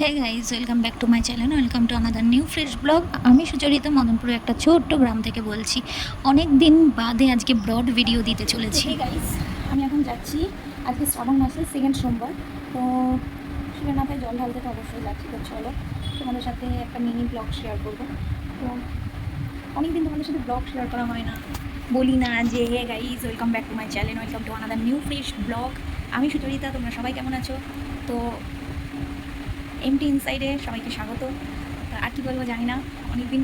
Hey guys welcome back to my channel welcome to আমাদের new fresh blog আমি সুচরিতা মদনপুরে একটা ছোট্ট গ্রাম থেকে বলছি অনেক দিন বাদে আজকে ব্রড ভিডিও দিতে চলেছি। গাইস আমি এখন যাচ্ছি আজকে শ্রাবণ মাসের সেকেন্ড সোমবার, তো মাথায় জল ঢালতে তো অবশ্যই যাচ্ছি, তো চলো তোমাদের সাথে একটা মিনি ব্লগ শেয়ার করব। তো অনেকদিন তোমাদের সাথে ব্লগ শেয়ার করা হয় না, বলি না যে hey guys welcome back to my channel welcome to another new fresh blog আমি সুচরিতা, তোমরা সবাই কেমন আছো? তো এমটি ইনসাইডে সবাইকে স্বাগত। আর কি বলব জানি না, অনেকদিন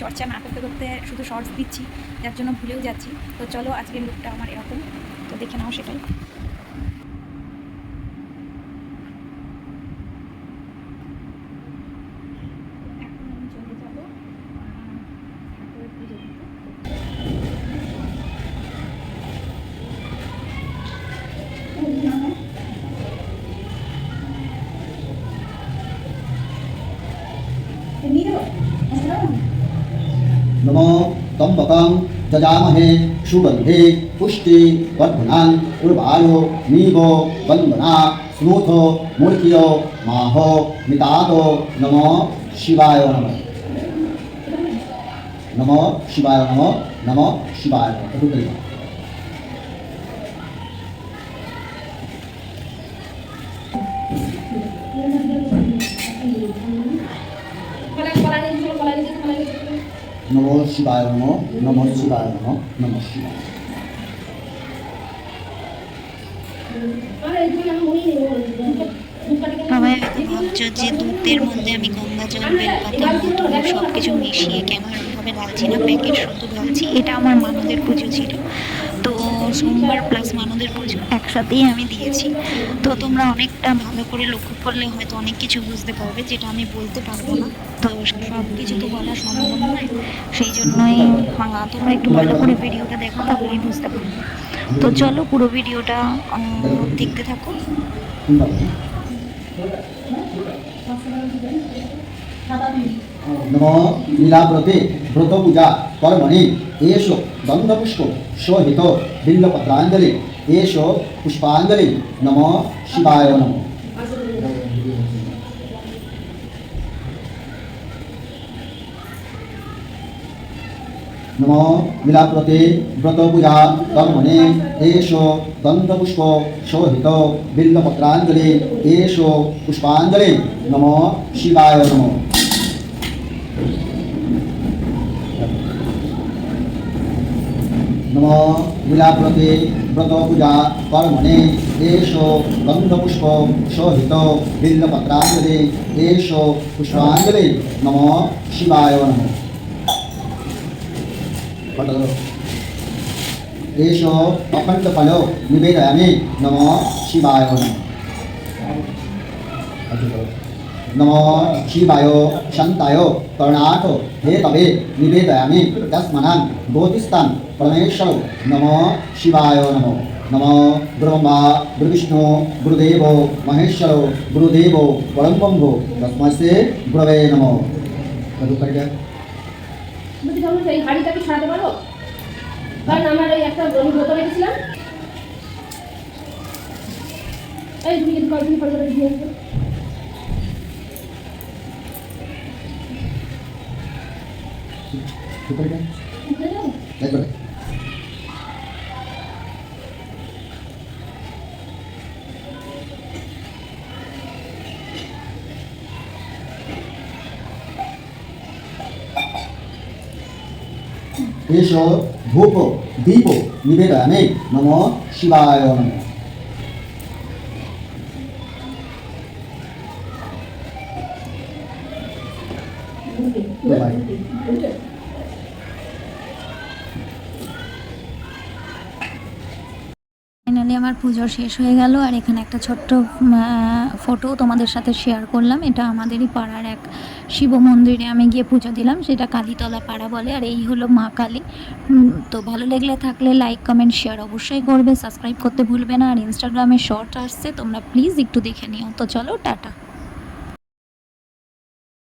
চর্চা না করতে করতে শুধু শর্টস দিচ্ছি, যার জন্য ভুলেও যাচ্ছি। তো চলো আজকের লুকটা আমার এরকম, তো দেখে নাও সেটাই। नमो त्र्यम्बकं जजामहे सुगन्धे पुष्टि वर्धनान् उर्वायो नीवो वन्दना स्नूथो मूर्खियो माहो मितादो नमो शिवाय नमः नमो शिवाय नमो नमो शिवाय নমো শিবায় নমো নমো শিবায় নমো নমো শিবায় বাবা এখন ভাবছ যে দুধের মধ্যে আমি গঙ্গা জল, বেলপাতা মধু সব কিছু মিশিয়ে কেন এরকমভাবে ঢালছি না প্যাকেট শুধু ঢালছি এটা আমার মানদের পুজো ছিল। তো সোমবার প্লাস মানদের পুজো একসাথেই আমি দিয়েছি। তো তোমরা অনেকটা ভালো করে লক্ষ্য করলে হয়তো অনেক কিছু বুঝতে পারবে, যেটা আমি বলতে পারব না। তো সব কিছু তো বলা সম্ভব নয়, সেই জন্যই তোমরা একটু ভালো করে ভিডিওটা দেখো, তাহলেই বুঝতে পারবে। তো চলো পুরো ভিডিওটা দেখতে থাকো। নম লীলাব্রতে ব্রত পূজা কর্মণি এষ গন্ধপুষ্প শোহিত বিল্লপত্রাঞ্জলি এষ পুষ্পাঞ্জলি নম শিবায় নম নম লীলাব্রতে ব্রত পূজা কর্মণি এষ গন্ধপুষ্প শোহিত বিল্লপত্রাঞ্জলি এষ পুষ্পাঞ্জলি নম শিবায় নম নম লীলাব্রতে ব্রত পূজা কর্মণে এষ গন্ধপুষ্প শোহিত বিল্লপত্রাঞ্জলি এষ পুষ্পাঞ্জলি নম শিবায় নম এষ অখণ্ডফল নিবেদয়ামি নম শিবায় নম নম শিবায় শান্তায় করণাথ হে তবে নিবেদয়ামি তস্মনান জ্যোতিস্তান পরমেশ্বর নম শিবায় নম নম গুরুব্রহ্মা গুরুবিষ্ণু গুরুদেব মহেশ্বর গুরুদেব পরমব্রহ্ম তস্মস্তে গুরবে নম কত করে যায় বলছি তোমরা সেই হাড়িটা কি সরাতে পারো? কারণ আমার ওই একটা আমি বোতল রেখেছিলাম। এই তুমি যদি কয়েকদিন পরে করে দিয়ে একবারে এষ ধূপ দীপ নিবেদয়ামে নম শিবায় নম ফাইনালি আমার পুজো শেষ হয়ে গেল আর এখানে একটা ছোট্ট ফটো তোমাদের সাথে শেয়ার করলাম। এটা আমাদেরই পাড়ার এক শিব মন্দিরে আমি গিয়ে পুজো দিলাম, সেটা কালীতলা পাড়া বলে, আর এই হলো মা কালী। তো ভালো লাগলে থাকলে লাইক কমেন্ট শেয়ার অবশ্যই করবে সাবস্ক্রাইব করতে ভুলবে না। আর ইনস্টাগ্রামে শর্ট আসছে, তোমরা প্লিজ একটু দেখে নিও। তো চলো, টাটা।